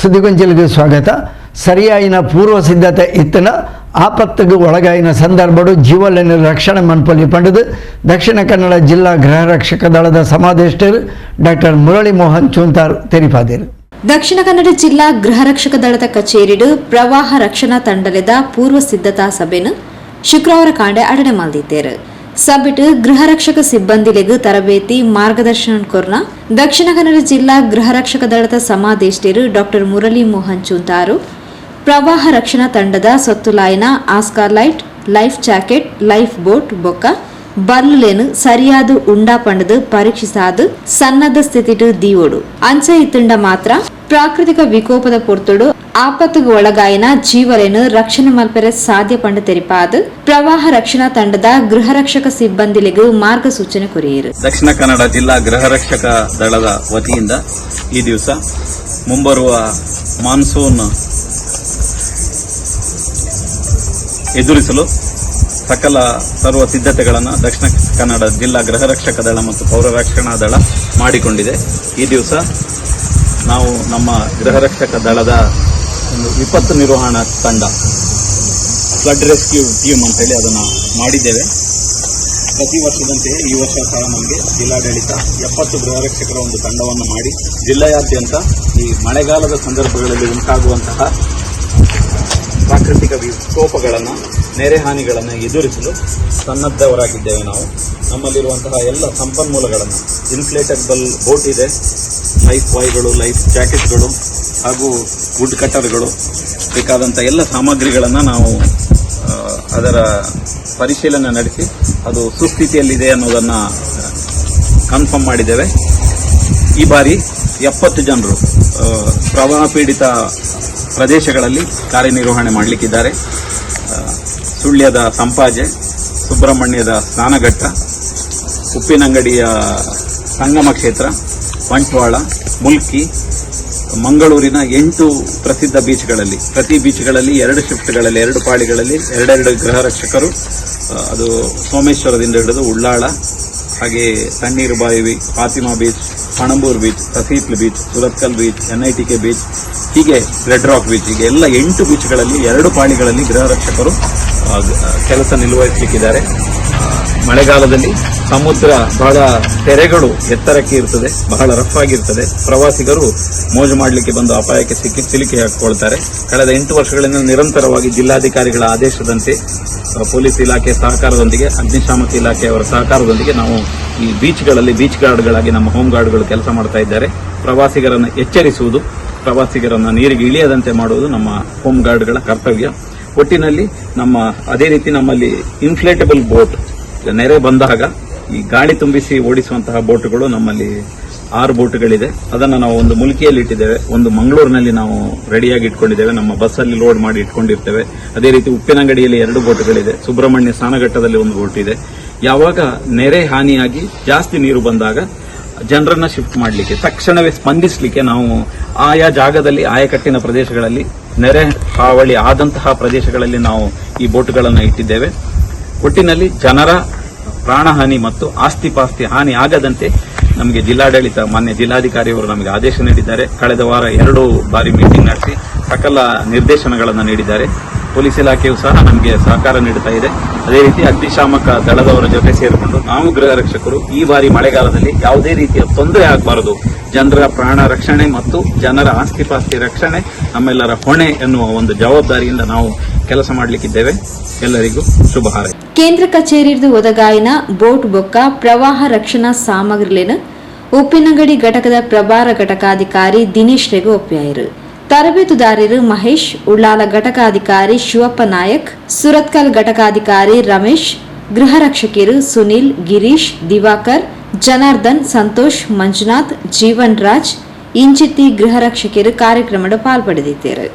ಸುದ್ದಿಗೊಂಚಲಿಗೆ ಸ್ವಾಗತ. ಸರಿಯಾಯಿನ ಪೂರ್ವ ಸಿದ್ಧತೆ ಇತ್ತನ, ಆಪತ್ತಿಗೆ ಒಳಗಾಯಿನ ಸಂದರ್ಭಡು ಜೀವಲನ್ನು ರಕ್ಷಣೆ ಮನ್ಪಲ್ಲಿ ಪಂಡದು. ದಕ್ಷಿಣ ಕನ್ನಡ ಜಿಲ್ಲಾ ಗೃಹ ರಕ್ಷಕ ದಳದ ಸಮಾದೇಷ್ಟರು ಡಾಕ್ಟರ್ ಮುರಳಿ ಮೋಹನ್ ಚೂಂತಾರ್ ತೆರಿಪಾದಿರು. ದಕ್ಷಿಣ ಕನ್ನಡ ಜಿಲ್ಲಾ ಗೃಹ ರಕ್ಷಕ ದಳದ ಕಚೇರಿಡು ಪ್ರವಾಹ ರಕ್ಷಣಾ ತಂಡದ ಪೂರ್ವ ಸಿದ್ಧತಾ ಸಭೆನು ಶುಕ್ರವಾರ ಕಾಂಡೆ ಅಡನೆ ಮಲ್ದಿದ್ದೇರು ಸಭೆಟ್ ಗೃಹರಕ್ಷಕ ಸಿಬ್ಬಂದಿಲೆಗ್ ತರಬೇತಿ, ಮಾರ್ಗದರ್ಶನ ಕೊರ್ನ. ದಕ್ಷಿಣ ಕನ್ನಡ ಜಿಲ್ಲಾ ಗೃಹರಕ್ಷಕ ದಳದ ಸಮಾದೇಷ್ಟರು ಡಾಕ್ಟರ್ ಮುರಳಿ ಮೋಹನ್ ಚೂಂತಾರು. ಪ್ರವಾಹ ರಕ್ಷಣಾ ತಂಡದ ಸೊತ್ತುಲಾಯಿನ Oscar light, life jacket, life boat, ಬೊಕ್ಕ. ಬರ್ಲೇನು ಸರಿಯಾದ ಉಂಡಾ ಪಂಡದು ಪರೀಕ್ಷಿಸಾದು ಸನ್ನದ್ಧ ಸ್ಥಿತಿಟು ದೀವೋಡು. ಅಂಚೆ ಇತ್ತುಂಡ ಮಾತ್ರ ಪ್ರಾಕೃತಿಕ ವಿಕೋಪದ ಪುರ್ತುಡು ಆಪತ್ತಿಗೆ ಒಳಗಾಯಿನ ಜೀವರೇನು ರಕ್ಷಣೆ ಮಲ್ಪೆರೆ ಸಾಧ್ಯ ಪಂಡ ತೆರಿಪಾದು ಪ್ರವಾಹ ರಕ್ಷಣಾ ತಂಡದ ಗೃಹ ರಕ್ಷಕ ಸಿಬ್ಬಂದಿಲಿಗೂ ಮಾರ್ಗಸೂಚನೆ ಕೊರಿಯರು. ದಕ್ಷಿಣ ಕನ್ನಡ ಜಿಲ್ಲಾ ಗೃಹ ರಕ್ಷಕ ದಳದ ವತಿಯಿಂದ ಈ ದಿವಸ ಮುಂಬರುವ ಮಾನ್ಸೂನ್ ಎದುರಿಸಲು ಸಕಲ ಸರ್ವ ಸಿದ್ಧತೆಗಳನ್ನು ದಕ್ಷಿಣ ಕನ್ನಡ ಜಿಲ್ಲಾ ಗೃಹ ರಕ್ಷಕ ದಳ ಮತ್ತು ಪೌರ ರಕ್ಷಣಾ ದಳ ಮಾಡಿಕೊಂಡಿದೆ. ಈ ದಿವಸ ನಾವು ನಮ್ಮ ಗೃಹರಕ್ಷಕ ದಳದ ಒಂದು ವಿಪತ್ತು ನಿರ್ವಹಣಾ ತಂಡ ಫ್ಲಡ್ ರೆಸ್ಕ್ಯೂ ಟೀಮ್ ಅಂತ ಹೇಳಿ ಅದನ್ನು ಮಾಡಿದ್ದೇವೆ. ಪ್ರತಿ ವರ್ಷದಂತೆಯೇ ಈ ವರ್ಷ ಸಹ ನಮಗೆ ಜಿಲ್ಲಾಡಳಿತ ಎಪ್ಪತ್ತು ಗೃಹರಕ್ಷಕರ ಒಂದು ತಂಡವನ್ನು ಮಾಡಿ, ಜಿಲ್ಲೆಯಾದ್ಯಂತ ಈ ಮಳೆಗಾಲದ ಸಂದರ್ಭಗಳಲ್ಲಿ ಉಂಟಾಗುವಂತಹ ಪ್ರಾಕೃತಿಕ ವಿಕೋಪಗಳನ್ನು, ನೆರೆ ಹಾನಿಗಳನ್ನು ಎದುರಿಸಲು ಸನ್ನದ್ಧವರಾಗಿದ್ದೇವೆ ನಾವು. ನಮ್ಮಲ್ಲಿರುವಂತಹ ಎಲ್ಲ ಸಂಪನ್ಮೂಲಗಳನ್ನು ಇನ್ಫ್ಲೇಟಬಲ್ ಬೋಟ್ ಇದೆ. ಲೈಫ್ ಬಾಯ್ಗಳು ಲೈಫ್ ಜಾಕೆಟ್ಗಳು ಹಾಗೂ ವುಡ್ ಕಟ್ಟರ್ಗಳು ಬೇಕಾದಂಥ ಎಲ್ಲ ಸಾಮಗ್ರಿಗಳನ್ನು ನಾವು ಅದರ ಪರಿಶೀಲನೆ ನಡೆಸಿ ಅದು ಸುಸ್ಥಿತಿಯಲ್ಲಿದೆ ಅನ್ನೋದನ್ನು ಕನ್ಫರ್ಮ್ ಮಾಡಿದ್ದೇವೆ. ಈ ಬಾರಿ ಎಪ್ಪತ್ತು ಜನರು ಪ್ರವಾಹ ಪೀಡಿತ ಪ್ರದೇಶಗಳಲ್ಲಿ ಕಾರ್ಯನಿರ್ವಹಣೆ ಮಾಡಲಿಕ್ಕಿದ್ದಾರೆ. ಸುಳ್ಯದ ಸಂಪಾಜೆ, ಸುಬ್ರಹ್ಮಣ್ಯದ ಸ್ನಾನಘಟ್ಟ, ಉಪ್ಪಿನಂಗಡಿಯ ಸಂಗಮ ಕ್ಷೇತ್ರ ಬಂಟ್ವಾಳ, ಮುಲ್ಕಿ, ಮಂಗಳೂರಿನ ಎಂಟು ಪ್ರಸಿದ್ಧ ಬೀಚ್ಗಳಲ್ಲಿ, ಪ್ರತಿ ಬೀಚ್ಗಳಲ್ಲಿ ಎರಡು ಶಿಫ್ಟ್ಗಳಲ್ಲಿ, ಎರಡು ಪಾಳಿಗಳಲ್ಲಿ ಎರಡೆರಡು ಗೃಹ ರಕ್ಷಕರು ಅದು ಸೋಮೇಶ್ವರದಿಂದ ಹಿಡಿದು ಉಳ್ಳಾಳ, ಹಾಗೆ Tannirbhavi beach Fatima beach, Panambur beach, Sasihithlu beach, Surathkal beach N I T K beach, ಹೀಗೆ ರೆಡ್ ರಾಕ್ ಬೀಚ್, ಹೀಗೆ ಎಲ್ಲ ಎಂಟು ಬೀಚ್ಗಳಲ್ಲಿ ಎರಡು ಪಾಳಿಗಳಲ್ಲಿ ಗೃಹ ರಕ್ಷಕರು ಕೆಲಸ ನಿರ್ವಹಿಸಲಿಕ್ಕಿದ್ದಾರೆ ಮಳೆಗಾಲದಲ್ಲಿ ಸಮುದ್ರ ಬಹಳ ತೆರೆಗಳು ಎತ್ತರಕ್ಕೆ ಇರ್ತದೆ, ಬಹಳ ರಫ್ ಆಗಿರ್ತದೆ. ಪ್ರವಾಸಿಗರು ಮೋಜು ಮಾಡಲಿಕ್ಕೆ ಬಂದು ಅಪಾಯಕ್ಕೆ ಸಿಕ್ಕಿ ಸಿಲುಕಿ ಹಾಕಿಕೊಳ್ತಾರೆ. ಕಳೆದ ಎಂಟು ವರ್ಷಗಳಿಂದ ನಿರಂತರವಾಗಿ ಜಿಲ್ಲಾಧಿಕಾರಿಗಳ ಆದೇಶದಂತೆ ಪೊಲೀಸ್ ಇಲಾಖೆ ಸಹಕಾರದೊಂದಿಗೆ, ಅಗ್ನಿಶಾಮಕ ಇಲಾಖೆಯವರ ಸಹಕಾರದೊಂದಿಗೆ ನಾವು ಈ ಬೀಚ್ಗಳಲ್ಲಿ, ಬೀಚ್ ಗಾರ್ಡ್ಗಳಾಗಿ ನಮ್ಮ ಹೋಮ್ ಗಾರ್ಡ್ಗಳು ಕೆಲಸ ಮಾಡ್ತಾ ಇದ್ದಾರೆ. ಪ್ರವಾಸಿಗರನ್ನು ಎಚ್ಚರಿಸುವುದು, ಪ್ರವಾಸಿಗರನ್ನು ನೀರಿಗೆ ಇಳಿಯದಂತೆ ಮಾಡುವುದು ನಮ್ಮ ಹೋಮ್ ಗಾರ್ಡ್ಗಳ ಕರ್ತವ್ಯ. ಒಟ್ಟಿನಲ್ಲಿ ನಮ್ಮ, ಅದೇ ರೀತಿ ನಮ್ಮಲ್ಲಿ ಇನ್ಫ್ಲೇಟಬಲ್ ಬೋಟ್ ನೆರೆ ಬಂದಾಗ ಈ ಗಾಳಿ ತುಂಬಿಸಿ ಓಡಿಸುವಂತಹ ಬೋಟ್ಗಳು ನಮ್ಮಲ್ಲಿ ಆರು ಬೋಟ್ಗಳಿದೆ. ಅದನ್ನು ನಾವು ಒಂದು ಮುಲ್ಕಿಯಲ್ಲಿ ಇಟ್ಟಿದ್ದೇವೆ. ಒಂದು ಮಂಗಳೂರಿನಲ್ಲಿ ನಾವು ರೆಡಿಯಾಗಿ ಇಟ್ಕೊಂಡಿದ್ದೇವೆ. ನಮ್ಮ ಬಸ್ಸಲ್ಲಿ ಲೋಡ್ ಮಾಡಿ ಇಟ್ಕೊಂಡಿರ್ತೇವೆ. ಅದೇ ರೀತಿ ಉಪ್ಪಿನಂಗಡಿಯಲ್ಲಿ ಎರಡು ಬೋಟ್ಗಳಿದೆ. ಸುಬ್ರಹ್ಮಣ್ಯ ಸ್ನಾನಘಟ್ಟದಲ್ಲಿ ಒಂದು ಬೋಟ್ ಇದೆ ಯಾವಾಗ ನೆರೆ ಹಾನಿಯಾಗಿ ಜಾಸ್ತಿ ನೀರು ಬಂದಾಗ ಜನರನ್ನ ಶಿಫ್ಟ್ ಮಾಡಲಿಕ್ಕೆ, ತಕ್ಷಣವೇ ಸ್ಪಂದಿಸಲಿಕ್ಕೆ ನಾವು ಆಯಾ ಜಾಗದಲ್ಲಿ, ಆಯಕಟ್ಟಿನ ಪ್ರದೇಶಗಳಲ್ಲಿ, ನೆರೆ ಹಾವಳಿ ಆದಂತಹ ಪ್ರದೇಶಗಳಲ್ಲಿ ನಾವು ಈ ಬೋಟ್ಗಳನ್ನು ಇಟ್ಟಿದ್ದೇವೆ. ಒಟ್ಟಿನಲ್ಲಿ ಜನರ ಪ್ರಾಣಹಾನಿ ಮತ್ತು ಆಸ್ತಿ ಪಾಸ್ತಿ ಹಾನಿ ಆಗದಂತೆ ನಮಗೆ ಜಿಲ್ಲಾಡಳಿತ, ಮಾನ್ಯ ಜಿಲ್ಲಾಧಿಕಾರಿಯವರು ನಮಗೆ ಆದೇಶ ನೀಡಿದ್ದಾರೆ. ಕಳೆದ ವಾರ ಎರಡು ಬಾರಿ ಮೀಟಿಂಗ್ ನಡೆಸಿ ಸಕಲ ನಿರ್ದೇಶನಗಳನ್ನು ನೀಡಿದ್ದಾರೆ. ಪೊಲೀಸ್ ಇಲಾಖೆಯು ಸಹ ನಮಗೆ ಸಹಕಾರ ನೀಡುತ್ತಾ ಇದೆ. ಅದೇ ರೀತಿ ಅಗ್ನಿಶಾಮಕ ದಳದವರ ಜೊತೆ ಸೇರಿಕೊಂಡು ನಾವು ಗೃಹ ರಕ್ಷಕರು ಈ ಬಾರಿ ಮಳೆಗಾಲದಲ್ಲಿ ಯಾವುದೇ ರೀತಿಯ ತೊಂದರೆ ಆಗಬಾರದು. ಜನರ ಪ್ರಾಣ ರಕ್ಷಣೆ ಮತ್ತು ಜನರ ಆಸ್ತಿ ಪಾಸ್ತಿ ರಕ್ಷಣೆ, ನಮ್ಮೆಲ್ಲರ ಹೊಣೆ ಎನ್ನುವ ಒಂದು ಜವಾಬ್ದಾರಿಯಿಂದ ನಾವು ಕೆಲಸ ಮಾಡಲಿಕ್ಕಿದ್ದೇವೆ. ಎಲ್ಲರಿಗೂ ಶುಭ ಹಾರೈಕೆ. ಕೇಂದ್ರ ಕಚೇರಿದು ಒದಗಾಯಿನ ಬೋಟ್ ಬೊಕ್ಕ, ಪ್ರವಾಹ ರಕ್ಷಣಾ ಸಾಮಗ್ರಿಲೇನ ಉಪ್ಪಿನಂಗಡಿ ಘಟಕದ ಪ್ರಭಾರ ಘಟಕಾಧಿಕಾರಿ ದಿನೇಶ್ ರೆಗೂ ಒಪ್ಪಿಯಾಯಿರು. ತರಬೇತುದಾರರು ಮಹೇಶ್, ಉಳ್ಳಾಲ ಘಟಕಾಧಿಕಾರಿ ಶಿವಪ್ಪ ನಾಯಕ್, ಸುರತ್ಕಲ್ ಘಟಕಾಧಿಕಾರಿ ರಮೇಶ್, ಗೃಹ ರಕ್ಷಕಿಯರು ಸುನಿಲ್, ಗಿರೀಶ್, ದಿವಾಕರ್, ಜನಾರ್ದನ್, ಸಂತೋಷ್, ಮಂಜುನಾಥ್ ಜೀವನ್ ರಾಜ್ ಇಂಚಿತ್ತಿ ಗೃಹ ರಕ್ಷಕಿಯರು ಕಾರ್ಯಕ್ರಮದ ಪಾಲ್ಪಡೆದಿದ್ದಾರೆ.